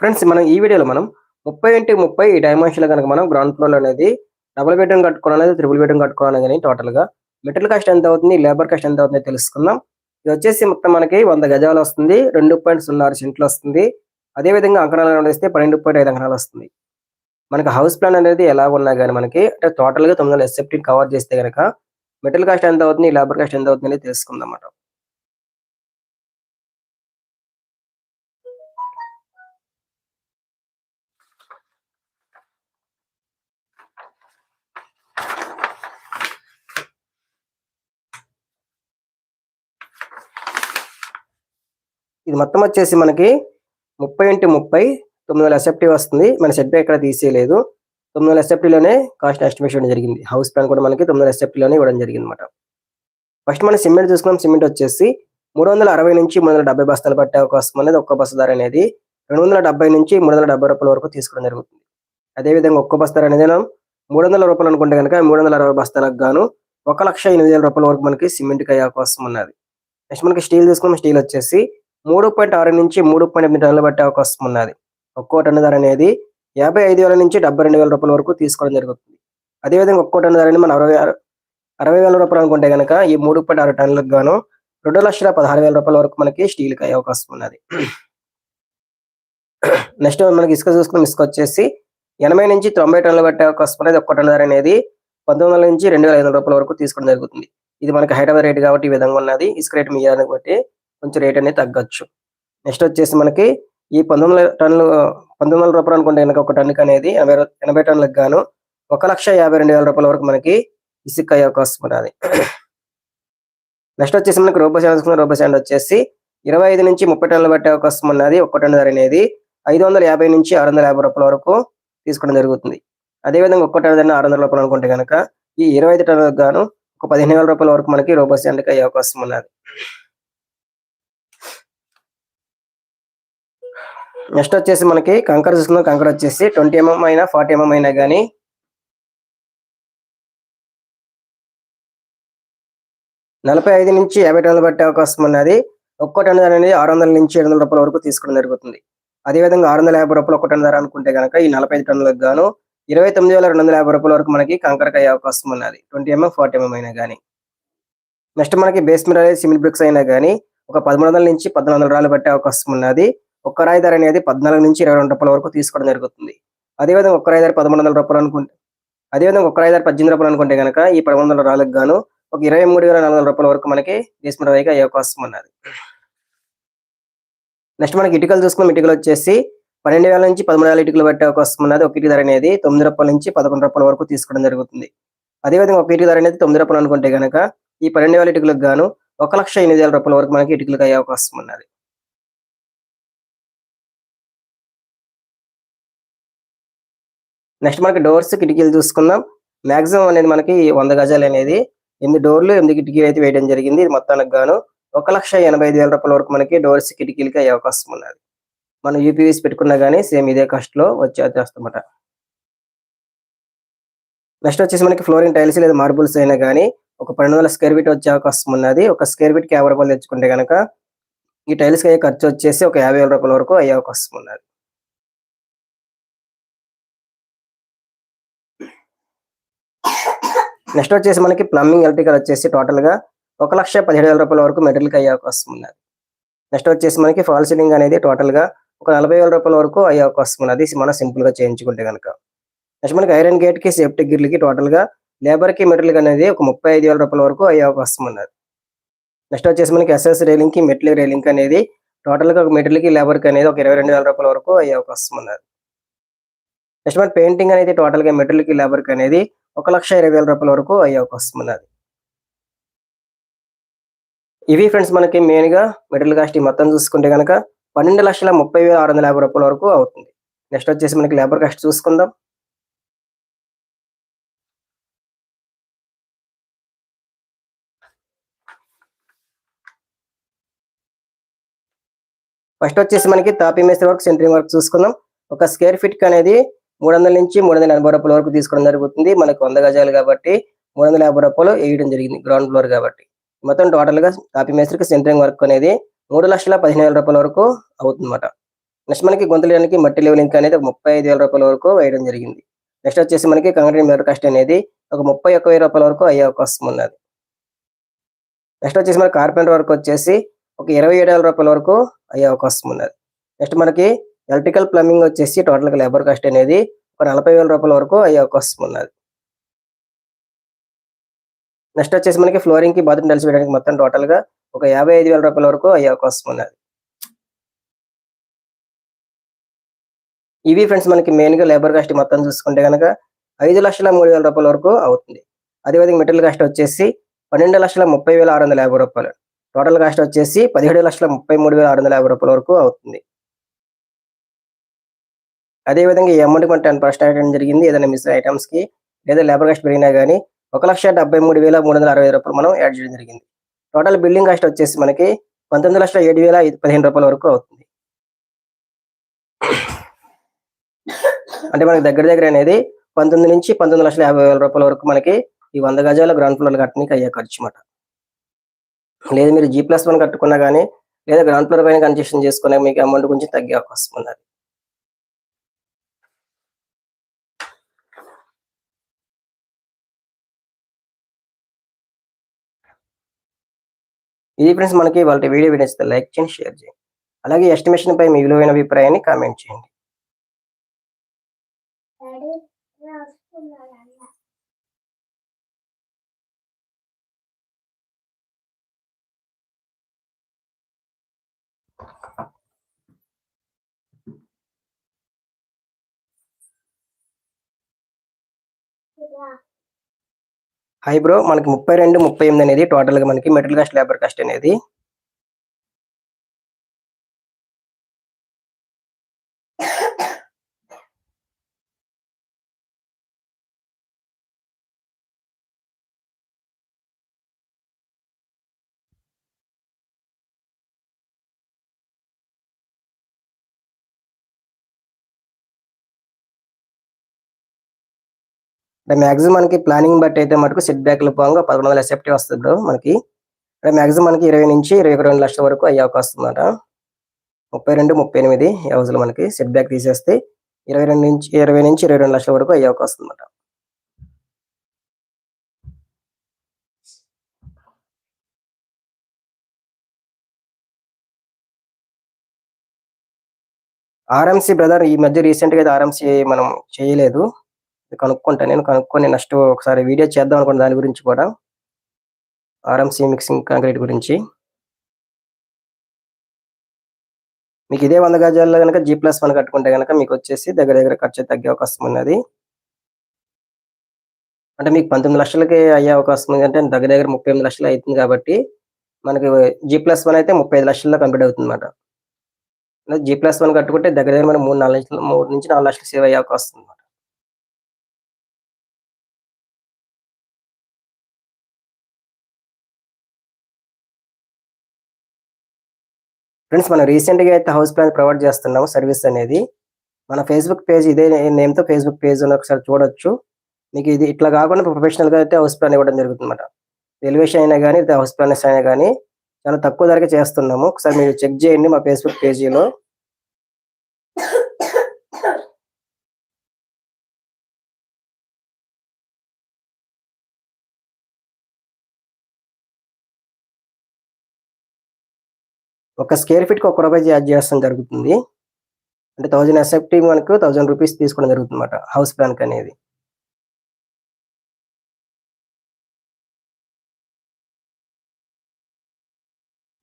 Friends మనం ఈ వీడియోలో మనం ముప్పై ఇంటి ముప్పై ఈ డైమెన్షన్లో కనుక మనం గ్రౌండ్ ఫ్లోర్ అనేది డబుల్ బెడ్రూమ్ కట్టుకోవాలనేది త్రిబుల్ బెడ్రూమ్ కట్టుకోవాలని కానీ టోటల్గా మెటీరియల్ కాస్ట్ ఎంత అవుతుంది లేబర్ కాస్ట్ ఎంత అవుతుంది తెలుసుకుందాం. ఇది వచ్చేసి మొత్తం మనకి వంద గజాలు వస్తుంది రెండు పాయింట్ సున్నా ఆరు సెంట్లు వస్తుంది. అదే విధంగా అంకణాలు వేస్తే పన్నెండు పాయింట్ ఐదు అంకణాలు వస్తుంది. మనకి హౌస్ ప్లాన్ అనేది ఎలా ఉన్నా కానీ మనకి అంటే టోటల్గా తొమ్మిది వందల ఎస్ఎఫ్టీ కవర్ చేస్తే కనుక మెటీరియల్ కాస్ట్ ఎంత అవుతుంది లేబర్ కాస్ట్ ఎంత అవుతుంది అనేది తెలుసుకుందాం అన్నమాట. ఇది మొత్తం వచ్చేసి మనకి ముప్పై ఇంటి ముప్పై తొమ్మిది వందల ఎస్ఎఫ్టీ వస్తుంది. మన సెట్ బ్యాక్ ఇక్కడ తీసేయలేదు. తొమ్మిది వందల ఎస్ఎఫ్టీలోనే కాస్ట్ ఎస్టిమేషన్ ఇవ్వడం జరిగింది. హౌస్ ప్లాన్ కూడా మనకి తొమ్మిది వందల ఎస్ఎఫ్టీలోనే ఇవ్వడం జరిగింది అనమాట ఫస్ట్ మనం సిమెంట్ చూసుకున్నాం. సిమెంట్ వచ్చేసి మూడు వందల అరవై నుంచి మూడు వందల డెబ్బై బస్తాలు పట్టే అవకాశం అనేది ఒక్క బస్తా ధర అనేది రెండు వందల డెబ్బై నుంచి మూడు వందల డెబ్బై రూపాయల వరకు తీసుకోవడం జరుగుతుంది. అదేవిధంగా ఒక్క బస్తా ధర అనేది మనం మూడు వందల రూపాయలు అనుకుంటే కనుక మూడు వందల అరవై బస్తాలకు గాను ఒక లక్ష ఎనిమిది వేల రూపాయల వరకు మనకి సిమెంట్కి అయ్యే అవకాశం ఉన్నది. నెక్స్ట్ మనకి స్టీల్ తీసుకున్నాం స్టీల్ వచ్చేసి మూడు పాయింట్ ఆరు నుంచి మూడు పాయింట్ ఎనిమిది టన్నులు పట్టే అవకాశం ఉన్నది. ఒక్కో టన్ను ధర అనేది యాభై ఐదు వేల నుంచి డెబ్బై రెండు వేల రూపాయల వరకు తీసుకోవడం జరుగుతుంది. అదేవిధంగా ఒక్కో టన్ను ధరని మనం అరవై ఆరు అరవై వేల రూపాయలు అనుకుంటే కనుక ఈ మూడు పాయింట్ ఆరు టన్నులకు గాను రెండు లక్షల పదహారు వేల రూపాయల వరకు మనకి స్టీల్కి అయ్యే అవకాశం ఉన్నది. నెక్స్ట్ మనకి ఇసుక చూసుకుని ఇసుక వచ్చేసి ఎనభై నుంచి తొంభై టన్నులు పట్టే అవకాశం అనేది ఒక్క టన్ను ధర అనేది పంతొమ్మిది వందల నుంచి రెండు వేల ఐదు వందల రూపాయల వరకు తీసుకోవడం జరుగుతుంది. ఇది మనకి హైదరాబాద్ రేట్ కాబట్టి ఈ విధంగా ఉన్నది. ఇసుక రేట్ మీ బట్టి కొంచెం రేట్ అనేది తగ్గచ్చు. నెక్స్ట్ వచ్చేసి మనకి ఈ పంతొమ్మిది వందల టన్నులు పంతొమ్మిది వందల రూపాయలు అనుకుంటే కనుక ఒక టన్నుకి అనేది ఎనభై ఎనభై టన్నులకు గాను ఒక లక్ష యాభై రెండు వేల రూపాయల వరకు మనకి ఇసుక అయ్యే అవకాశం ఉన్నది. నెక్స్ట్ వచ్చేసి మనకి రోబో శాండ్ తీసుకున్న రోబో శాండ్ వచ్చేసి ఇరవై ఐదు నుంచి ముప్పై టన్నులు పట్టే అవకాశం ఉన్నది. ఒక్క టన్ను ధర అనేది ఐదు వందల యాభై నుంచి ఆరు వందల యాభై రూపాయల వరకు తీసుకోవడం జరుగుతుంది. అదేవిధంగా ఒక్క టన్ను ధర ఆరు వందల రూపాయలు అనుకుంటే కనుక ఈ ఇరవై ఐదు టన్నులకు గాను ఒక పదిహేను వేల రూపాయల వరకు మనకి రోబో శాండ్కి అయ్యే అవకాశం ఉన్నది. నెక్స్ట్ వచ్చేసి మనకి కంకర చూసుకుందాం. కంకర వచ్చేసి ట్వంటీ ఎంఎం అయినా ఫార్టీ ఎంఎం అయినా కానీ నలభై ఐదు నుంచి యాభై టన్నులు పట్టే అవకాశం ఉన్నది. ఒక్కో టన్ ధర అనేది ఆరు వందల నుంచి ఏడు వందల రూపాయల వరకు తీసుకోవడం జరుగుతుంది. అదేవిధంగా ఆరు వందల యాభై రూపాయలు ఒక టన్ ధర అనుకుంటే కనుక ఈ నలభై ఐదు టన్నులకు గాను ఇరవై తొమ్మిది వేల రెండు వందల యాభై రూపాయల వరకు మనకి కంకరకు అయ్యే అవకాశం ఉన్నది. ట్వంటీ ఎంఎం ఫార్టీ ఎంఎం అయినా కానీ నెక్స్ట్ మనకి బేస్మెంట్ అనేది సిమెంట్ బ్రిక్స్ అయినా కానీ ఒక పదమూడు వందల నుంచి పద్నాలుగు వందల రాళ్ళు పట్టే అవకాశం ఉన్నది. ఒక్క రాయి ధర అనేది పద్నాలుగు నుంచి ఇరవై రెండు రూపాయల వరకు తీసుకోవడం జరుగుతుంది. అదేవిధంగా ఒక్క రాయి ధర పదమూడు వందల రూపాయలు అనుకుంటే అదేవిధంగా ఒక్క రాయి ధర పద్దెనిమిది రూపాయలు అనుకుంటే కనుక ఈ పదమూడు వందల రాళ్ళకు గాను ఒక ఇరవై మూడు వేల నాలుగు వందల రూపాయల వరకు మనకి బేస్మెంట్ రాయిగా అయ్యే అవకాశం ఉన్నది. నెక్స్ట్ మనకి ఇటుకలు చూసుకున్నాం ఇటుకలు వచ్చేసి పన్నెండు వేల నుంచి పదమూడు వేల ఇటుకలు పట్టే అవకాశం ఉన్నది. ఒక ఇటుక ధర అనేది తొమ్మిది రూపాయల నుంచి పదకొండు రూపాయల వరకు తీసుకోవడం జరుగుతుంది. అదేవిధంగా ఒక ఇటుక ధర అనేది తొమ్మిది రూపాయలు అనుకుంటే కనుక ఈ పన్నెండు వేల ఇటుకలకు గాను ఒక లక్ష ఎనిమిది వేల రూపాయల వరకు మనకి ఇటుకలకు అయ్యే అవకాశం ఉన్నది. నెక్స్ట్ మనకి డోర్స్ కిటికీలు చూసుకుందాం. మాక్సిమం అనేది మనకి వంద గజాలు అనేది. ఎనిమిది డోర్లు ఎనిమిది కిటికీలు అయితే వేయడం జరిగింది. ఇది మొత్తానికి గాను ఒక లక్ష ఎనభై ఐదు వేల రూపాయల వరకు మనకి డోర్స్ కిటికీలకి అయ్యే అవకాశం ఉన్నది. మనం యూపీవీస్ పెట్టుకున్నా కానీ సేమ్ ఇదే కాస్ట్లో వచ్చేస్తామట. నెక్స్ట్ వచ్చేసి మనకి ఫ్లోరింగ్ టైల్స్ లేదా మార్బుల్స్ అయినా కానీ ఒక పన్నెండు వందల స్క్వేర్ ఫీట్ వచ్చే అవకాశం ఉన్నది. ఒక స్క్వేర్ ఫీట్కి యాభై రూపాయలు తెచ్చుకుంటే కనుక ఈ టైల్స్కి అయ్యే ఖర్చు వచ్చేసి ఒక యాభై వేల రూపాయల వరకు అయ్యే అవకాశం ఉన్నది. నెక్స్ట్ వచ్చేసి మనకి ప్లంబింగ్ ఎలక్ట్రికల్ వచ్చేసి టోటల్గా ఒక లక్ష పదిహేడు వేల రూపాయల వరకు మెటీరియల్కి అయ్యే అవకాశం ఉన్నది. నెక్స్ట్ వచ్చేసి మనకి ఫాల్ సీలింగ్ అనేది టోటల్గా ఒక నలభై వేల రూపాయల వరకు అయ్యే అవకాశం ఉన్నది. మనం సింపుల్గా చేయించుకుంటే కనుక నెక్స్ట్ మనకి ఐరన్ గేట్కి సేఫ్టీ గిర్లకి టోటల్గా లేబర్కి లేబర్కి మెటీరియల్ అనేది ఒక ముప్పై ఐదు వేల రూపాయల వరకు అయ్యే అవకాశం ఉన్నది. నెక్స్ట్ వచ్చేసి మనకి ఎస్ఎస్ రైలింగ్కి మెటీరియల్ రైలింగ్ అనేది టోటల్గా ఒక మెటీరియల్కి కి లేబర్కి అనేది ఒక ఇరవై రెండు వేల రూపాయల వరకు అయ్యే అవకాశం ఉన్నది. నెక్స్ట్ మన పెయింటింగ్ అనేది టోటల్గా లేబర్కి కి లేబర్కి అనేది ఒక లక్ష ఇరవై వేల రూపాయల వరకు అయ్యే అవకాశం ఉన్నది. ఇవి ఫ్రెండ్స్ మనకి మెయిన్గా మిడిల్ కాస్ట్ ఈ మొత్తం చూసుకుంటే కనుక పన్నెండు లక్షల ముప్పై వేల ఆరు వందల యాభై రూపాయల వరకు అవుతుంది. నెక్స్ట్ వచ్చేసి మనకి లేబర్ కాస్ట్ చూసుకుందాం. ఫస్ట్ వచ్చేసి మనకి తాపీ మేస్త్రి వర్క్ సెంటరింగ్ వర్క్ చూసుకుందాం. ఒక స్క్వేర్ ఫీట్ అనేది మూడు వందల నుంచి మూడు వందల ఎనభై రూపాయల వరకు తీసుకోవడం జరుగుతుంది. మనకు వంద గజాలు కాబట్టి మూడు వందల యాభై రూపాయలు వేయడం జరిగింది గ్రౌండ్ ఫ్లోర్ కాబట్టి. మొత్తం టోటల్గా కాపీ మేస్త్రికి సెంటరింగ్ వర్క్ అనేది మూడు లక్షల పదిహేను వేల రూపాయల వరకు అవుతుందన్నమాట. నెక్స్ట్ మనకి గొంతులేనికి మట్టి లెవెలింగ్ అనేది ఒక ముప్పై ఐదు వేల రూపాయల వరకు వేయడం జరిగింది. నెక్స్ట్ వచ్చేసి మనకి కంగ్రీట్ మిర్రర్ కాస్ట్ అనేది ఒక ముప్పై ఒక్క వెయ్యి రూపాయల వరకు అయ్యే అవకాశం ఉన్నది. నెక్స్ట్ వచ్చేసి మనకి కార్పెంటర్ వర్క్ వచ్చేసి ఒక ఇరవై ఏడు వేల రూపాయల వరకు అయ్యే అవకాశం ఉన్నది. నెక్స్ట్ మనకి ఎలక్ట్రికల్ ప్లంబింగ్ వచ్చేసి టోటల్గా లేబర్ కాస్ట్ అనేది ఒక నలభై వేల రూపాయల వరకు అయ్యే అవకాశం ఉన్నది. నెక్స్ట్ వచ్చేసి మనకి ఫ్లోరింగ్కి బాత్రూమ్ టైల్స్ వేయడానికి మొత్తం టోటల్గా ఒక యాభై ఐదు వేల రూపాయల వరకు అయ్యే అవకాశం ఉన్నది. ఇవి ఫ్రెండ్స్ మనకి మెయిన్గా లేబర్ కాస్ట్ మొత్తం చూసుకుంటే కనుక ఐదు లక్షల మూడు వేల రూపాయల వరకు అవుతుంది. అదేవిధంగా మెటీరియల్ కాస్ట్ వచ్చేసి పన్నెండు లక్షల ముప్పై వేల ఆరు వందల యాభై రూపాయలు. టోటల్ కాస్ట్ వచ్చేసి పదిహేడు లక్షల ముప్పై మూడు వేల ఆరు వందల యాభై రూపాయల వరకు అవుతుంది. అదేవిధంగా ఈ అమౌంట్ మనం టెన్ పర్సెంట్ అయ్యడం జరిగింది. ఏదైనా మిస్ ఐటమ్స్కి లేదా లేబర్ కాస్ట్ పెరిగినా కానీ ఒక లక్ష డెబ్బై మూడు వేల మూడు వందల అరవై రూపాయలు మనం యాడ్ చేయడం జరిగింది. టోటల్ బిల్డింగ్ కాస్ట్ వచ్చేసి మనకి పంతొమ్మిది లక్షల ఏడు వేల పదిహేను రూపాయల వరకు అవుతుంది. అంటే మనకి దగ్గర దగ్గర అనేది పంతొమ్మిది నుంచి పంతొమ్మిది లక్షల యాభై వేల రూపాయల వరకు మనకి ఈ వంద గజాల గ్రౌండ్ ఫ్లోర్ కట్టడానికి అయ్యే ఖర్చు అన్నమాట లేదు మీరు జీ ప్లస్ వన్ కట్టుకున్నా కానీ లేదా గ్రౌండ్ ఫ్లోర్ పైన కన్స్ట్రక్షన్ చేసుకున్నా మీకు అమౌంట్ కొంచెం తగ్గే అవకాశం ఉన్నది. ఇది ఫ్రెండ్స్ మనకి వాళ్ళ వీడియో వినిస్తే లైక్ చేయండి షేర్ చేయండి. అలాగే ఎస్టిమేషన్ పై మీ విలువైన అభిప్రాయాన్ని కామెంట్ చేయండి. హై బ్రో మనకి ముప్పై రెండు ముప్పై ఎనిమిది అనేది టోటల్గా మనకి మెటీరియల్ కాస్ట్ లేబర్ కాస్ట్ అనేది అంటే మ్యాక్సిమం మనకి ప్లానింగ్ బట్టి అయితే మటుకు సెట్ బ్యాక్ల పోగా పదకొండు వందల ఎస్ఎఫ్టీ వస్తుంది బ్రో మనకి. అంటే మాక్సిమం మనకి ఇరవై నుంచి ఇరవై రెండు లక్షల వరకు అయ్యే అవకాశం అన్నమాట ముప్పై రెండు ముప్పై ఎనిమిది హౌస్లు మనకి సెట్ బ్యాక్ తీసేస్తే ఇరవై రెండు నుంచి ఇరవై నుంచి ఇరవై రెండు లక్షల వరకు అయ్యే అవకాశం అన్నమాట ఆర్ఎంసీ బ్రదర్ ఈ మధ్య రీసెంట్గా అయితే ఆర్ఎంసీ మనం చేయలేదు. కనుక్కుంటా నేను కనుక్కొని నెక్స్ట్ ఒకసారి వీడియో చేద్దాం అనుకున్న దాని గురించి కూడా. ఆర్ఎంసీ మిక్సింగ్ కాంక్రీట్ గురించి. మీకు ఇదే వంద గజాల్లో కనుక జీ ప్లస్ వన్ కట్టుకుంటే కనుక మీకు వచ్చేసి దగ్గర దగ్గర ఖర్చు తగ్గే అవకాశం ఉన్నది. అంటే మీకు పంతొమ్మిది లక్షలకి అయ్యే అవకాశం ఉంది అంటే దగ్గర దగ్గర ముప్పై ఎనిమిది లక్షలు అవుతుంది కాబట్టి మనకి జీ ప్లస్ వన్ అయితే ముప్పై ఐదు లక్షల్లో కంప్లీట్ అవుతుంది అనమాట జీ ప్లస్ వన్ కట్టుకుంటే దగ్గర దగ్గర మనం మూడు నాలుగు లక్షలు మూడు నుంచి నాలుగు లక్షలు సేవ్ అయ్యే అవకాశం ఉంది ఫ్రెండ్స్ మనం రీసెంట్గా అయితే హౌస్ ప్లాన్ ప్రొవైడ్ చేస్తున్నాము సర్వీస్ అనేది. మన ఫేస్బుక్ పేజ్ ఇదే నేమ్తో ఫేస్బుక్ పేజ్ ఒకసారి చూడొచ్చు. మీకు ఇది ఇట్లా కాకుండా ప్రొఫెషనల్గా అయితే హౌస్ ప్లాన్ ఇవ్వడం జరుగుతుంది అనమాట ఎలివేషన్ అయినా కానీ హౌస్ ప్లానర్స్ అయినా కానీ చాలా తక్కువ ధరకే చేస్తున్నాము. ఒకసారి మీరు చెక్ చేయండి మా ఫేస్బుక్ పేజీలో. ఒక స్క్వేర్ ఫీట్కి ఒక రూపాయి ఛార్జ్ చేస్తాం జరుగుతుంది. అంటే థౌజండ్ ఎస్ఎఫ్టీ మనకు థౌజండ్ రూపీస్ తీసుకోవడం జరుగుతుంది అనమాట హౌస్ ప్లాన్ అనేది.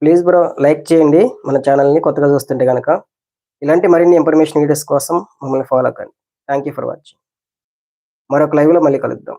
ప్లీజ్ బ్రో లైక్ చేయండి మన ఛానల్ని కొత్తగా చూస్తుంటే కనుక ఇలాంటి మరిన్ని ఇన్ఫర్మేషన్ వీడియోస్ కోసం మమ్మల్ని ఫాలో కండి. Thank for watching. మరొక లైవ్లో మళ్ళీ కలుద్దాం.